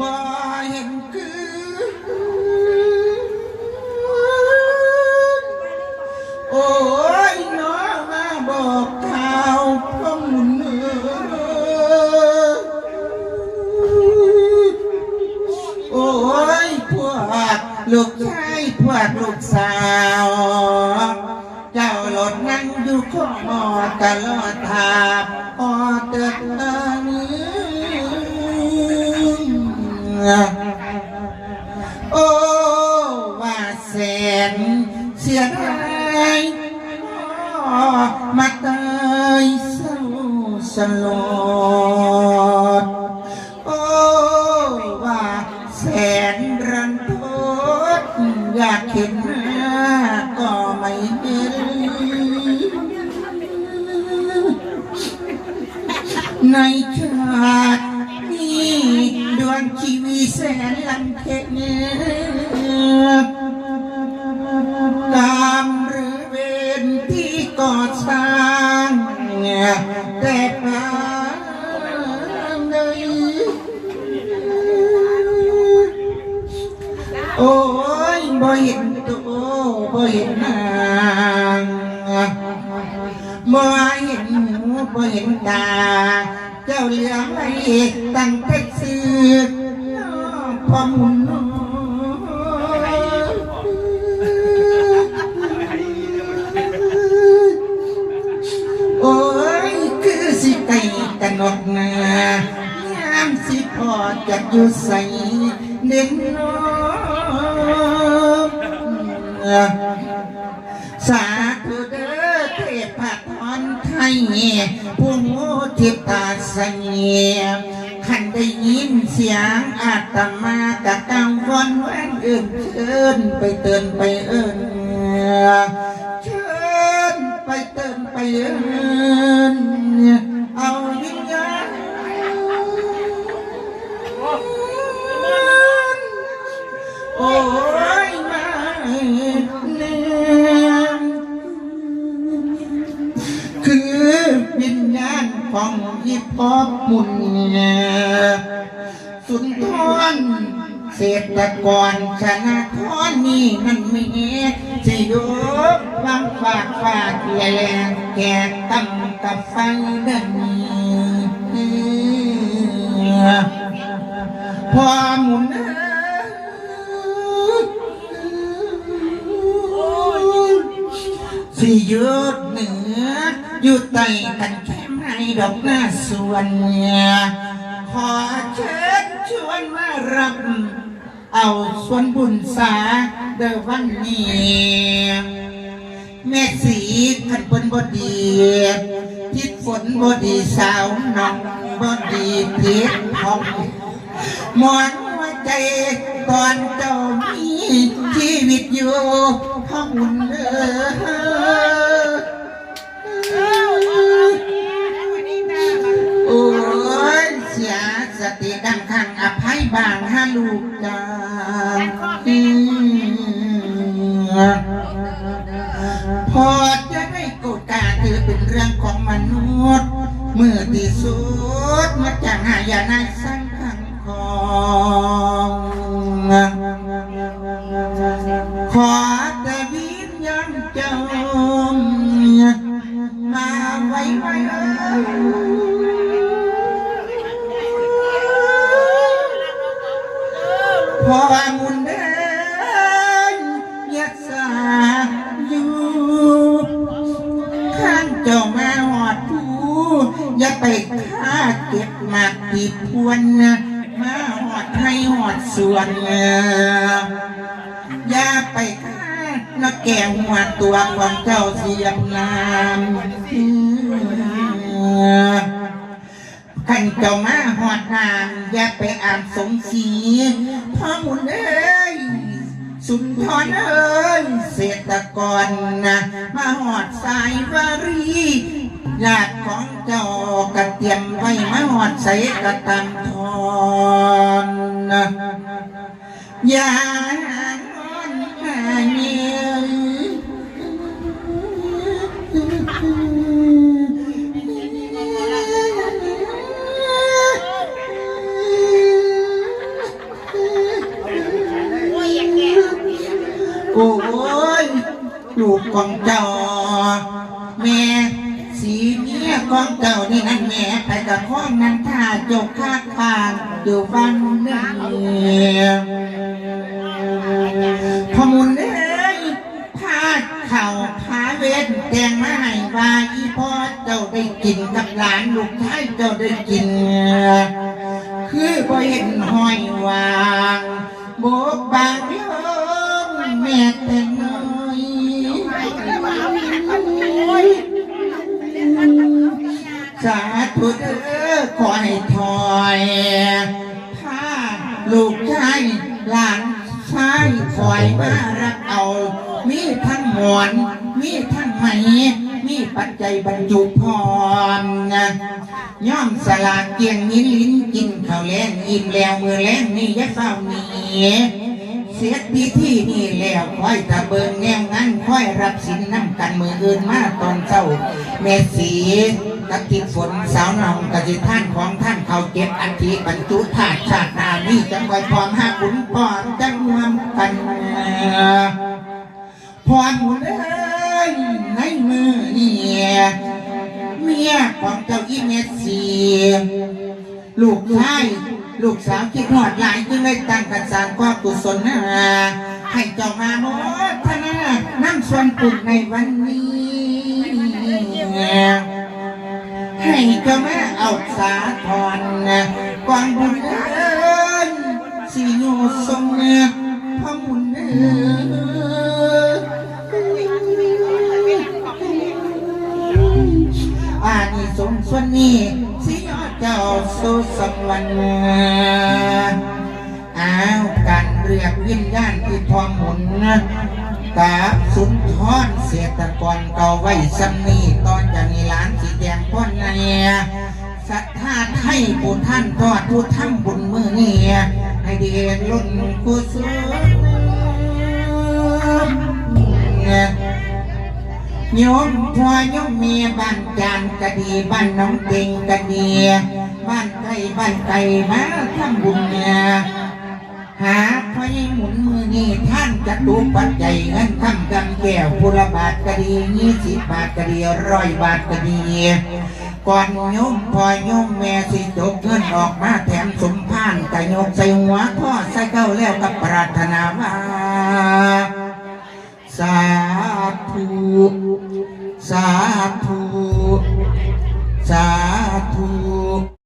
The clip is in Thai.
มาเห็นคือโอ้ยน้อมาบอกข่าวพ่อหมุนเออโอ้ยพวกลูกชายพวกลูกสาว เจ้าหลดนั่งอยู่ข้อมอตลอดทางพอเดเอิง โอ้ว่าแสนเสียดายมาเตยเศร้าสลดโอ้ว่าแสนรันทดอยากเห็นหน้าก็ไม่เห็นในชาติ งชีวิตแสนลันเทเนตามหรือเวรที่ก่อสร้างแต่พาเลยโอ้ยบ่เห็นตัวบ่เห็นนางบ่เห็นหูบ่เห็นตาเจ้าเหลือไว้ตั้งแต่ พมุนโอ้ยคือสิไก่ตะนกนายามสิพอจะอยู่ใส่เด่นน้องสาธุเด้อเทพพรไทยผู้โง่ทิตาเสีย ขันได้ยินเสียงอาตมากะกังวลวันเอื่นเชิญไปเตือนไปเอินเชิญไปเตือนไปเอินเอาวิญญาณโอ้ยมาเนียคือวิญญาณของฮิปอมุน สุนทรเศรษฐกรชนะทอนนี่นั่นมีสิยกวางฝากฝากแหลงแก่ตั้งกับไฟเดินพอมุนสิหยุดเหนืออยู่ใต้กันแค่ไม่ดอกหน้าส่วนเนี่ยขอ วันมารับเอาส่วนบุญสาเดวันนี้แม่สีขันเปิ้นบดีทิศฝนบดีสาวน้องบดีทิศทองมอนหัวใจตอนเจ้ามีชีวิตอยู่ห้องอุ่นเด้อ สียสติดังทางอภัยบางฮาลูกจ้าพอจะได้โกดกาถือเป็นเรื่องของมนุษย์ เมื่อที่สุดมาจากหายาในสังขัง ยพอมุนเดินยัดสาอยู่ข้างเจ้ามาหอดผู้อย่าไปฆ่าเก็บหมากตีพวนนะมาหอดให้หอดส่วนอย่าไปฆ่านักแก่หัวตัวของเจ้าเสียบน้ำอืม ขันเจ้ามาหอดนางอย่าไปอ่านสงสีพ่อหมุนเอ้ยสุนทรเอ้ยเศรษฐกรนะมาหอดสายวารีญาติของเจ้ากระเตรียมไว้มาหอดใส่กระตันทอนนะอย่า ลูกของเจ้า แม่สีเมียของเจ้านี่นั่นแม่ไปกับข้องนั้นท่าจกข้าคางอยู่บ้านนี่พมุนเอ้ยพาดเข่าพาเวทแดงมาให้วาอีพ่อเจ้าได้กินกับหลานลูกชายเจ้าได้กิน คือบ่เห็นห้อยว่า เด้อขอให้ถอยถ้าลูกชายหลานชายคอยมารับเอา มีทั้งหมอน มีทั้งไหม มีปัจจัยบรรจุพร้อมนะย่อมสลากเกียงนิ้นลิ้นกินข้าวแล้งอิ่มแล้วมือแล้งนี่ยะเฝ้านี่เสียพิธีนี่แล้วค่อยตะเบิงแนวงั้นค่อยรับสินน้ำกันมืออื่นมาตอนเช้าแม่สี ตะกิดฝนสาวน้องกะจิท่านของท่านเขาเก็บอัฐิบรรจุธาตุชาตินานี่จังไว้พร้อมห้าขุนพร้อมจังรวมกันพรหมุนเอ้ยในมือนี่เมียของเจ้าอีเมสีลูกชายลูกสาวคิดหอดหลายจึงได้ตั้งกันสร้างความกุศลนะให้เจ้ามาโมทนานั่งส่วนปุกในวันนี้ ให้เจ้ามาเอาสาธรกวางบุญเอิญสิโยทรงพระมุนเอิญอานิสงส์ส่วนนี้สิยอดเจ้าสุสวรรค์อ้าวการเรียกวิญญาณที่ทองหมุน กาบสุนทรเสียตะกอนเก่าไว้สำนีตอนจะมีหลานสีแดงพ่นในศรัทธาไทยบุญท่านทอดผู้ทำบุญมือเนี่ให้เดียนล้นกุศลโยมพ่อโยมเมียบ้านจานกะดีบ้านน้องเต็งกะดีบ้านไก่บ้านไก่มาทำบุญเนี่ย หาพ่อให้หมุนมือนี่ท่านจะดูปัจจัยเงินคำกำแก้วพุละบาทกะดียี่สิบบาทกะดีร้อยบาทกะดี ก่อนโยมพอโยมแม่สิจกเงินออกมาแถมสมพานกะโยกใส่หัวพ่อใส่เก้าแล้วกับปรารถนาว่าสาธุสาธุสาธุ